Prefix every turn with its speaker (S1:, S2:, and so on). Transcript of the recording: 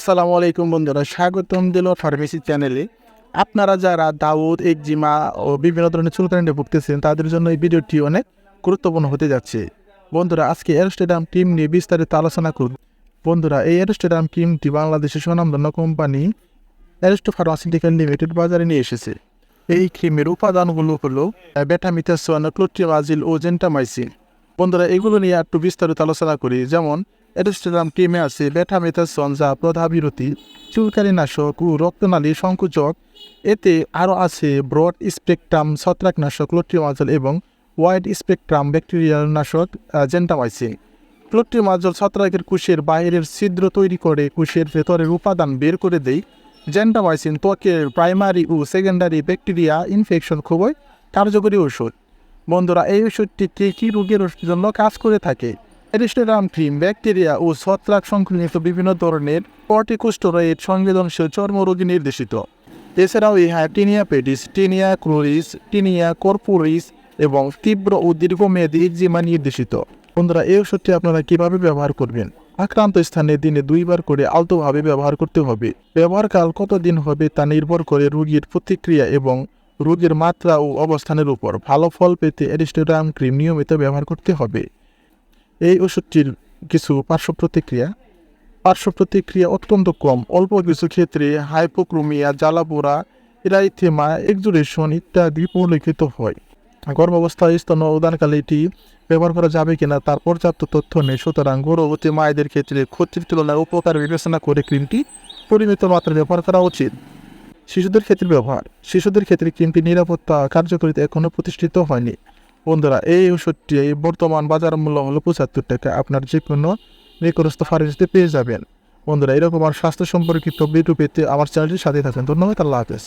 S1: আসসালামু আলাইকুম বন্ধুরা, স্বাগতম দিল ফার্মেসি চ্যানেলে আপনারা যারা দাউদ একজিমা ও বিভিন্ন ধরনের চুলকানিতে ভুগতেছেন, তাদের জন্য এই ভিডিওটি অনেক গুরুত্বপূর্ণ হতে যাচ্ছে। বন্ধুরা, আজকে অ্যারোস্টেডাম টিম নিয়ে বিস্তারিত আলোচনা করব। বন্ধুরা, এই অ্যারোস্টেডাম টিমটি বাংলাদেশের সুনামধন্য কোম্পানি অ্যারোস্টো ফার্মাসিউটিক্যাল লিমিটেড বাজারে নিয়ে এসেছে। এই ক্রিমের উপাদানগুলো হলো ব্যাটামিথাসোয়ান ক্লোট্রিমাজিল ও জেন্টামাইসিন বন্ধুরা, এগুলো নিয়ে একটু বিস্তারিত আলোচনা করি। যেমন এডোস্টেরাম টিমে আছে ব্যাটামেথাসন যা প্রধাবিরতি চুলকারি নাশক ও রক্তনালী সংকুচক। এতে আরও আছে ব্রড স্পেকট্রাম ছত্রাকনাশক ক্লোট্রিমাজল এবং ওয়াইড স্পেকট্রাম, ব্যাকটেরিয়াল নাশক জেন্টামাইসিন। ক্লোট্রিমাজল ছত্রাকের কুশের বাইরের ছিদ্র তৈরি করে কুশের ভেতরের উপাদান বের করে দেয়। জেন্টামাইসিন ত্বকের প্রাইমারি ও সেকেন্ডারি ব্যাকটেরিয়া ইনফেকশন খুবই কার্যকরী ওষুধ বন্ধুরা, এই ওষুধটি কী কী রোগের জন্য কাজ করে থাকে? এরিস্টেরাম ক্রিম ব্যাকটেরিয়া ও ছত্রাক সংক্রমিত বিভিন্ন ধরনের কর্টিকোস্টোরয়েড সংবেদনশীল চর্মরোগী নির্দেশিত। এছাড়াও ইহা tinea pedis tinea cruris, tinea corporis এবং তীব্র ও দীর্ঘমেয়াদী ইকজিমা নির্দেশিত। বন্ধুরা, এই ওষুধটি আপনারা কীভাবে ব্যবহার করবেন? আক্রান্ত স্থানে দিনে দুইবার করে আলতোভাবে ব্যবহার করতে হবে। ব্যবহারকাল কতদিন হবে তা নির্ভর করে রোগীর প্রতিক্রিয়া এবং রোগের মাত্রা ও অবস্থানের উপর। ভালো ফল পেতে অ্যারিস্টোরাম ক্রিম নিয়মিত ব্যবহার করতে হবে। এই ওষুধটির কিছু পার্শ্ব প্রতিক্রিয়া পার্শ্ব প্রতিক্রিয়া অত্যন্ত কম। অল্প কিছু ক্ষেত্রে হাইপোক্রোমিয়া জ্বালাপোড়া ইরাইথেমা এক্সুরেশন ইত্যাদি পরিলক্ষিত হয়। গর্ভাবস্থায় স্তন উদানকালে এটি ব্যবহার করা যাবে কিনা তার পর্যাপ্ত তথ্য নেই। সুতরাং গর্ভবতী মায়েদের ক্ষেত্রে ক্ষতির তুলনায় উপকার বিবেচনা করে ক্রিমটি পরিমিত মাত্রায় ব্যবহার করা উচিত। শিশুদের ক্ষেত্রে ব্যবহার। শিশুদের ক্ষেত্রে ক্রিমটি নিরাপত্তা কার্যকরিতা এখনও প্রতিষ্ঠিত হয়নি। বন্ধুরা, এই ওষুধটি এই বর্তমান বাজার মূল্য হলো পঁচাত্তর টাকা। আপনার যে কোনো নিকটস্থ ফার্মেসিতে পেয়ে যাবেন। বন্ধুরা, এরকম আর স্বাস্থ্য সম্পর্কিত ভিডিও পেতে আমার চ্যানেলটির সাথে থাকেন ধন্যবাদ, আল্লাহ হাফেজ।